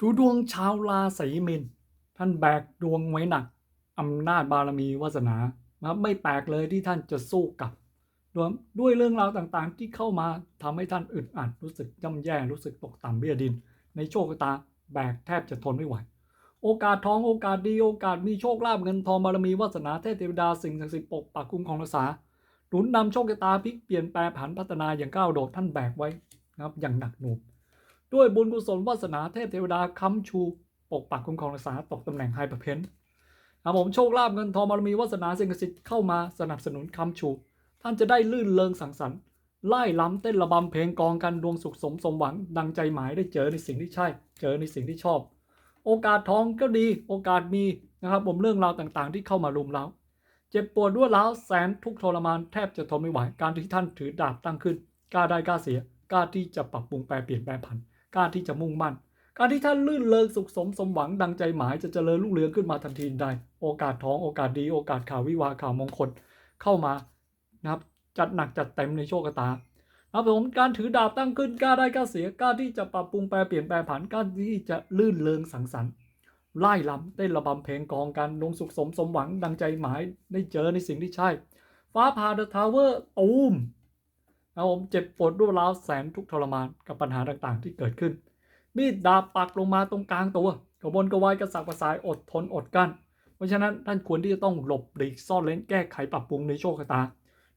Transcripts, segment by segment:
ดูดวงชาวราศีมินท่านแบกดวงไว้หนักอำนาจบารมีวาสนาครับไม่แปลกเลยที่ท่านจะสู้กับด้วยด้วยเรื่องราวต่างๆ ที่เข้ามาทำให้ท่านอึดอัดรู้สึกย่ำแย่รู้สึกตกต่ำเบี้ยดิน ในโชคชะตาแบกแทบจะทนไม่ไหว โอกาสทองโอกาสดีโอกาสมีโชคลาภเงินทองบารมีวาสนาเทพเทวดาสิ่งศักดิ์สิทธิ์ปกปักคุ้มครองรักษาหนุนนำโชคชะตาพลิกเปลี่ยนแปลผันพัฒนาอย่างก้าวโดดท่านแบกไว้นะครับอย่างหนักหน่วง ด้วยบุญกุศลวาสนาเทพเทวดาค้ำชู ปกปักคุ้มครองรักษาตกตำแหน่งไฮเปอร์เพนครับผมโชคลาภเงินทองบารมีวาสนาสิ่งศักดิ์สิทธิ์เข้ามาสนับสนุนค้ำชู ท่านจะได้ลื่นเริงสังสรรค์ไล่ล้ำเต้นระบำเพลงกองกันดวงสุขสมสมหวัง ดังใจหมายได้เจอในสิ่งที่ใช่ เจอในสิ่งที่ชอบ โอกาสทองก็ดี โอกาสมีนะครับผมเรื่องราวต่างๆ ที่เข้ามารุมเร้าเจ็บปวดรวดร้าวแสนทุกทรมานแทบจะทนไม่ไหวการที่ท่านถือดาบตั้งขึ้นกล้าได้กล้าเสียกล้าที่จะปรับปรุงแปลเปลี่ยนแปลผัน กล้าที่จะมุ่งมั่น การที่ท่านลื่นเลิงสุขสมสมหวังดังใจหมายจะเจริญรุ่งเรืองขึ้นมาทันทีใด โอกาสท้องโอกาสดีโอกาสข่าววิวาข่าวมงคลเข้ามานะครับจัดหนักจัดเต็มในโชคชะตานะครับผมการถือดาบตั้งขึ้นกล้าได้กล้าเสียกล้าที่จะปรับปรุงแปลเปลี่ยนแปลผันกล้าที่จะลื่นเลิงสังสรรค์ไล่ลำเต้ระบำเพลงกองกันลงสุขสมสมหวังดังใจหมายได้เจอในสิ่งที่ใช่ ฟ้าผ่าเดอะทาวเวอร์ตูม นะครับผมเจ็บปวดรวดร้าวแสนทุกทรมานกับปัญหาต่างๆ ที่เกิดขึ้น มีดดาบปักลงมาตรงกลางตัวกระวนกระวายกระสับกระส่ายอดทนอดกั้น เพราะฉะนั้นท่านควรที่จะต้องหลบหลีกซ่อนเลนแก้ไขปรับปรุงในโชคชะตา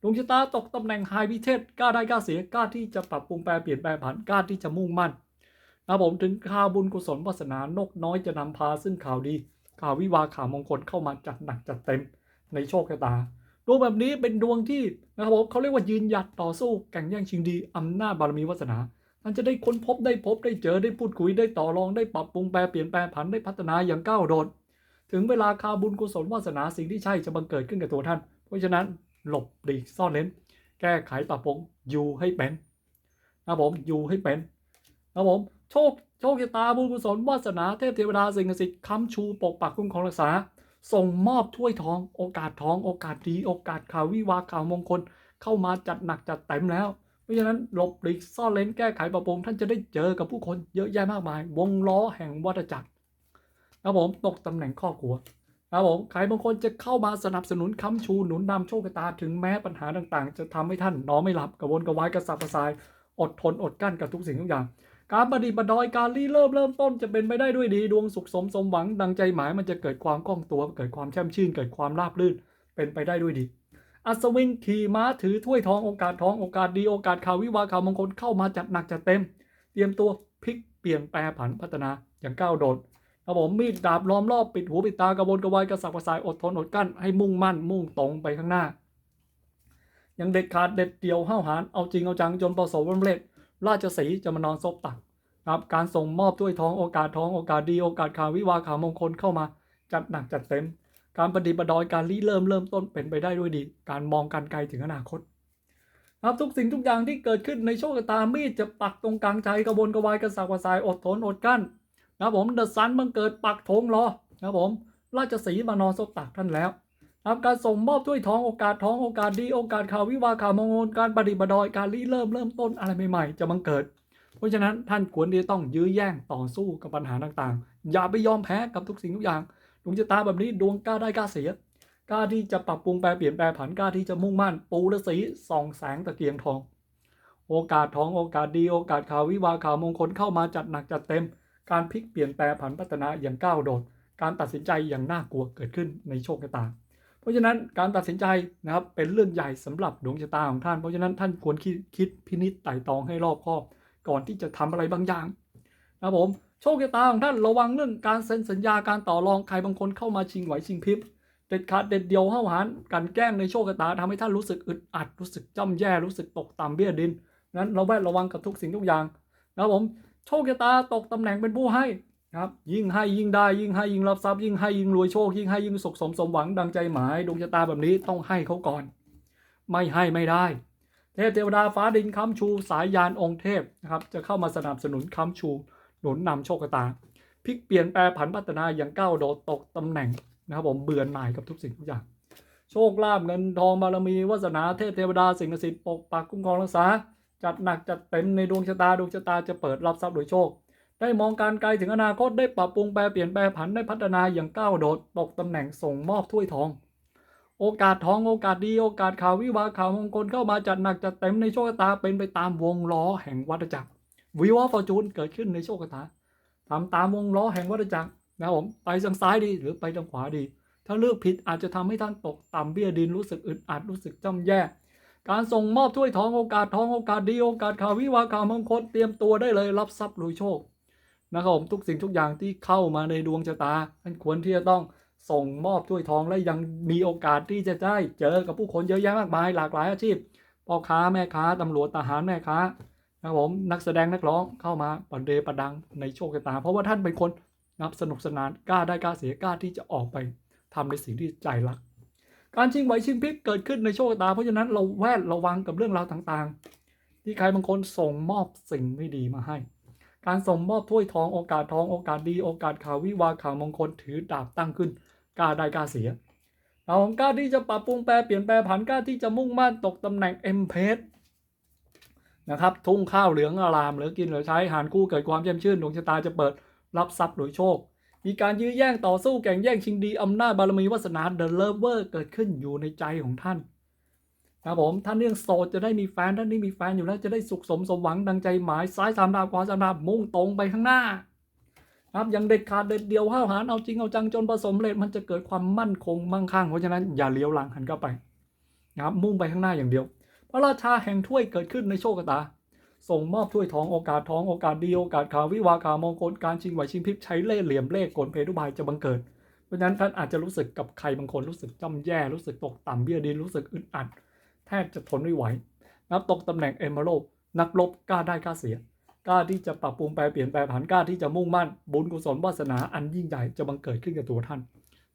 ดวงชะตาตกตำแหน่งไฮพิเทศกล้าได้กล้าเสียกล้าที่จะปรับปรุงแปลเปลี่ยนแปลผันกล้าที่จะมุ่งมั่นนะผมถึงข่าวบุญกุศลวาสนานกน้อยจะนำพาซึ่งข่าวดี ข่าววิวาข่าวมงคลเข้ามาจัดหนักจัดเต็มในโชคชะตา วงแบบนี้เป็นดวงที่นะครับผมเขาเรียกว่ายืนหยัดต่อสู้แข่งแย่งชิงดีอำนาจบารมีวาสนาท่านจะได้ค้นพบได้พบได้เจอได้พูดคุยได้ต่อรองได้ปรับปรุงแปลเปลี่ยนแปลผันได้พัฒนาอย่างก้าวโดด ถึงเวลาคาบุญกุศลวาสนาสิ่งที่ใช่จะบังเกิดขึ้นกับตัวท่าน เพราะฉะนั้นหลบหลีกซ่อนเลนแก้ไขปรับปรุงอยู่ให้เป็นนะครับผมอยู่ให้เป็นนะครับผมโชคโชคชะตาบุญกุศลวาสนาเทพเทวดาสิ่งศักดิ์สิทธิ์ค้ำชูปกปักคุ้มครองรักษา ส่งมอบถ้วยทอง โอกาสทอง โอกาสดี โอกาสข่าววิวาข่าวมงคล เข้ามาจัดหนักจัดเต็มแล้ว เพราะฉะนั้นหลบหลีกซ่อนเลนแก้ไขปรับปรุงท่านจะได้เจอกับผู้คนเยอะแยะมากมาย วงล้อแห่งวัฏจักรนะผมตกตำแหน่งครอบครัวนะผมใครบางคนจะเข้ามาสนับสนุนค้ำชูหนุนนำโชคชะตาถึงแม้ปัญหาต่างๆ จะทำให้ท่านนอนไม่หลับกระวนกระวายกระสับกระส่าย อดทนอดกั้นกับทุกสิ่งทุกอย่าง การปฏิบัติดอยการรีเริ่มเริ่มต้นจะเป็นไปได้ด้วยดีดวงสุขสมสมหวังดังใจหมายมันจะเกิดความคล่องตัวเกิดความแช่มชื่น เกิดความราบรื่น เป็นไปได้ด้วยดี อัศวินขี่ม้าถือถ้วยทองโอกาสทองโอกาสดีโอกาสข่าววิวาข่าวมงคลเข้ามาจัดหนักจัดเต็ม เตรียมตัวพลิกเปลี่ยนแปลผันพัฒนาอย่างก้าวโดดครับผมมีดดาบล้อมรอบปิดหูปิดตากระวนกระวายกระสับกระส่ายอดทนอดกั้นให้มุ่งมั่นมุ่งตรงไปข้างหน้า ยังเด็ดขาดเด็ดเดี่ยวห้าวหาญเอาจริงเอาจังจนประสบความสำเร็จ ราชสีจะมานอนซบตักครับการส่งมอบถ้วยทองโอกาสทองโอกาสดีโอกาสข่าววิวาข่าวมงคลเข้ามา จัดหนักจัดเต็ม การปฏิบัติดอยการริเริ่มเริ่มต้นเป็นไปได้ด้วยดี การมองการไกลถึงอนาคตครับทุกสิ่งทุกอย่างที่เกิดขึ้นในโชคชะตามีดจะปักตรงกลางใจกระบวนกระวายกระสับกระส่ายอดทนอดกั้นนะผมเดอะซันบังเกิดปักธงรอนะผมราชสีมานอนซบตักท่านแล้ว นะครับการส่งมอบถ้วยทองโอกาสทองโอกาสดีโอกาสข่าววิวาข่าวมงคลการปฏิบัติดอยการริเริ่มเริ่มต้นอะไรใหม่ๆ จะบังเกิด เพราะฉะนั้นท่านควรที่จะต้องยื้อแย่งต่อสู้กับปัญหาต่างๆ อย่าไปยอมแพ้กับทุกสิ่งทุกอย่างดวงชะตาแบบนี้ดวงกล้าได้กล้าเสียกล้าที่จะปรับปรุงแปลเปลี่ยนแปลผันกล้าที่จะมุ่งมั่น ปูฤาษีส่องแสงตะเกียงทอง โอกาสทองโอกาสดีโอกาสข่าววิวาข่าวมงคลเข้ามาจัดหนักจัดเต็ม การพลิกเปลี่ยนแปลผันพัฒนาอย่างก้าวโดดการตัดสินใจอย่างน่ากลัวเกิดขึ้นในโชคชะตา เพราะฉะนั้นการตัดสินใจนะครับเป็นเรื่องใหญ่สำหรับดวงชะตาของท่าน เพราะฉะนั้นท่านควรคิดคิดพินิจไต่ตรองให้รอบคอบ ก่อนที่จะทำอะไรบางอย่างนะครับผมโชคชะตาของท่านระวังเรื่องการเซ็นสัญญาการต่อรองใครบางคนเข้ามาชิงไหวชิงพริบเด็ดขาดเด็ดเดียวห้าหาญการแกล้งในโชคชะตาทำให้ท่านรู้สึกอึดอัดรู้สึกจ้ำแย่รู้สึกตกต่ำเบี้ยดินนั้นเราแวดระวังกับทุกสิ่งทุกอย่างนะครับผมโชคชะตาตกตำแหน่งเป็นผู้ให้ ครับยิ่งให้ยิ่งได้ยิ่งให้ยิ่งรับทรัพย์ยิ่งให้ยิ่งรวยโชคยิ่งให้ยิ่งสุขสมสมหวังดังใจหมายดวงชะตาแบบนี้ต้องให้เขาก่อน ไม่ให้ไม่ได้ เทพเทวดาฟ้าดินค้ำชูสายยานองค์เทพนะครับจะเข้ามาสนับสนุนค้ำชูหนุนนำโชคชะตาพลิกเปลี่ยนแปลผันพัฒนาอย่างก้าวโดดตกตำแหน่งนะครับผมเบื่อหน่ายกับทุกสิ่งทุกอย่าง โชคลาภเงินทองบารมีวาสนาเทพเทวดาสิ่งศักดิ์สิทธิ์ปกปักคุ้มครองรักษาจัดหนักจัดเต็มในดวงชะตาดวงชะตาจะเปิดรับทรัพย์โดยโชค ได้มองการไกลถึงอนาคตได้ปรับปรุงแปลเปลี่ยนแปลผันได้พัฒนาอย่างก้าวโดดตกตำแหน่งส่งมอบถ้วยทอง โอกาสทองโอกาสดีโอกาสข่าววิวาข่าวมงคลเข้ามาจัดหนักจัดเต็มในโชคชะตาเป็นไปตามวงล้อแห่งวัฏจักรวิวาฟอร์จูนเกิดขึ้นในโชคชะตาทำตามวงล้อแห่งวัฏจักรนะผมไปทางซ้ายดีหรือไปทางขวาดี ถ้าเลือกผิดอาจจะทำให้ท่านตกต่ำเบี้ยดินรู้สึกอึดอัดรู้สึกจ้ำแย่ การส่งมอบถ้วยทองโอกาสทองโอกาสดีโอกาสข่าววิวาข่าวมงคลเตรียมตัวได้เลยรับทรัพย์รวยโชค นะครับผมทุกสิ่งทุกอย่างที่เข้ามาในดวงชะตาท่านควรที่จะต้องส่งมอบถ้วยทองและยังมีโอกาสที่จะได้เจอกับผู้คนเยอะแยะมากมายหลากหลายอาชีพพ่อค้าแม่ค้าตำรวจทหารแม่ค้านะครับผมนักแสดงนักร้องเข้ามาประเดประดังในโชคชะตา เพราะว่าท่านเป็นคนนับสนุกสนานกล้าได้กล้าเสียกล้าที่จะออกไปทำในสิ่งที่ใจรัก การชิงไหวชิงพริบเกิดขึ้นในโชคชะตา เพราะฉะนั้นเราแวดระวังกับเรื่องราวต่างๆ ที่ใครบางคนส่งมอบสิ่งไม่ดีมาให้ การส่งมอบถ้วยทองโอกาสทองโอกาสดีโอกาสข่าววิวาข่าวมงคลถือดาบตั้งขึ้นกล้าได้กล้าเสียเรากล้าที่จะปรับปรุงแปลเปลี่ยนแปลผันกล้าที่จะมุ่งมั่นตกตำแหน่งเอ็มเพสนะครับทุ่งข้าวเหลืองอารามเหลือกินเหลือใช้หารคู่เกิดความเยี่ยมชื่นดวงชะตาจะเปิดรับทรัพย์หรือโชค มีการยื้อแย่งต่อสู้แข่งแย่งชิงดีอำนาจบารมีวาสนาเดอะเลเวอร์เกิดขึ้นอยู่ในใจของท่าน ครับผมท่านเรื่องโสดจะได้มีแฟนท่านนี่มีแฟนอยู่แล้วจะได้สุขสมสมหวังดังใจหมายซ้ายสามดาวขวาสามดาวมุ่งตรงไปข้างหน้านะครับย่างเด็ดขาดเด็ดเดียวห้าวหาญเอาจริงเอาจังจนผสมเร็จมันจะเกิดความมั่นคงมั่งคั่งเพราะฉะนั้นอย่าเลี้ยวหลังหันเข้าไปนะครับมุ่งไปข้างหน้าอย่างเดียว พระราชาแห่งถ้วยเกิดขึ้นในโชคชะตา ส่งมอบถ้วยทองโอกาสทองโอกาสดีโอกาสข่าววิวาข่าวมงคลการชิงไหวชิงพริบใช้เล่ห์เหลี่ยมเล่ห์กลเพทุบายจะบังเกิด เพราะฉะนั้นท่านอาจจะรู้สึกกับใครบางคนรู้สึกจ้ำแย่รู้สึกตกต่ำเบี้ยดินรู้สึกอึดอัด ทบจะทนไม่ไหว นับตกตำแหน่งเอมเบโรนักรบกล้าได้กล้าเสียกล้าที่จะปรับปรุงแปลเปลี่ยนแปลผันกล้าที่จะมุ่งมั่น บุญกุศลวาสนาอันยิ่งใหญ่จะบังเกิดขึ้นกับตัวท่าน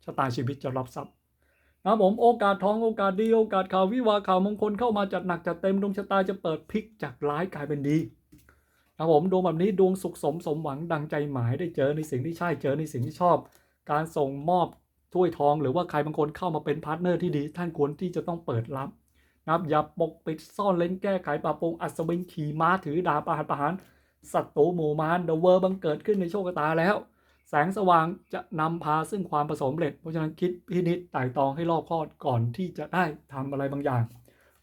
ชะตาชีวิตจะรับทรัพย์นะผมโอกาสทองโอกาสดีโอกาสข่าววิวาข่าวมงคลเข้ามาจัดหนักจัดเต็มดวงชะตาจะเปิดพลิกจากร้ายกลายเป็นดีนะผมดวงแบบนี้ดวงสุขสมสมหวังดังใจหมายได้เจอในสิ่งที่ใช่เจอในสิ่งที่ชอบ การส่งมอบถ้วยทอง หรือว่าใครบางคนเข้ามาเป็นพาร์ทเนอร์ที่ดี ท่านควรที่จะต้องเปิดรับ นะครับอย่าปกปิดซ่อนเล้นแก้ไขปรับปรุงอัศวินขี่ม้าถือดาบประหารประหารศัตรูหมู่มารเดอะเวอร์บังเกิดขึ้นในโชคชะตาแล้ว แสงสว่างจะนำพาซึ่งความประสมเร็จ เพราะฉะนั้นคิดพินิจไต่ตองให้รอบคอบก่อนที่จะได้ทำอะไรบางอย่าง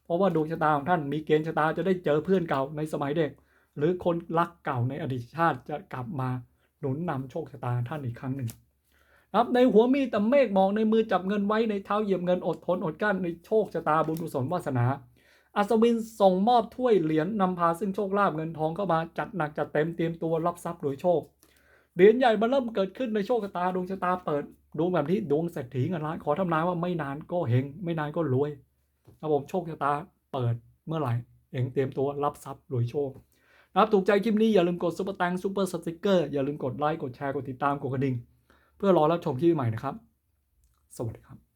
เพราะว่าดวงชะตาของท่านมีเกณฑ์ชะตาจะได้เจอเพื่อนเก่าในสมัยเด็ก หรือคนรักเก่าในอดีตชาติจะกลับมาหนุนนำโชคชะตาท่านอีกครั้งหนึ่ง ครับในหัวมีแต่เมฆมองในมือจับเงินไว้ในเท้าเหยียบเงินอดทนอดกั้นในโชคชะตาบุญกุศลวาสนา อัศวินส่งมอบถ้วยเหรียญนำพาซึ่งโชคลาภเงินทองเข้ามาจัดหนักจัดเต็มเตรียมตัวรับทรัพย์โดยโชคเหรียญใหญ่มาเริ่มเกิดขึ้นในโชคชะตาดวงชะตาเปิดดวงแบบนี้ดวงเศรษฐีเงินล้านขอทำนายว่าไม่นานก็เฮงไม่นานก็รวยครับผมโชคชะตาเปิดเมื่อไหร่เองเตรียมตัวรับทรัพย์รวยโชคนะครับถูกใจคลิปนี้อย่าลืมกดซุปเปอร์แตงซุปเปอร์สติกเกอร์อย่าลืมกดไลค์กดแชร์กดติดตามกดกระดิ่ง เพื่อรอรับชมคลิปใหม่นะครับ สวัสดีครับ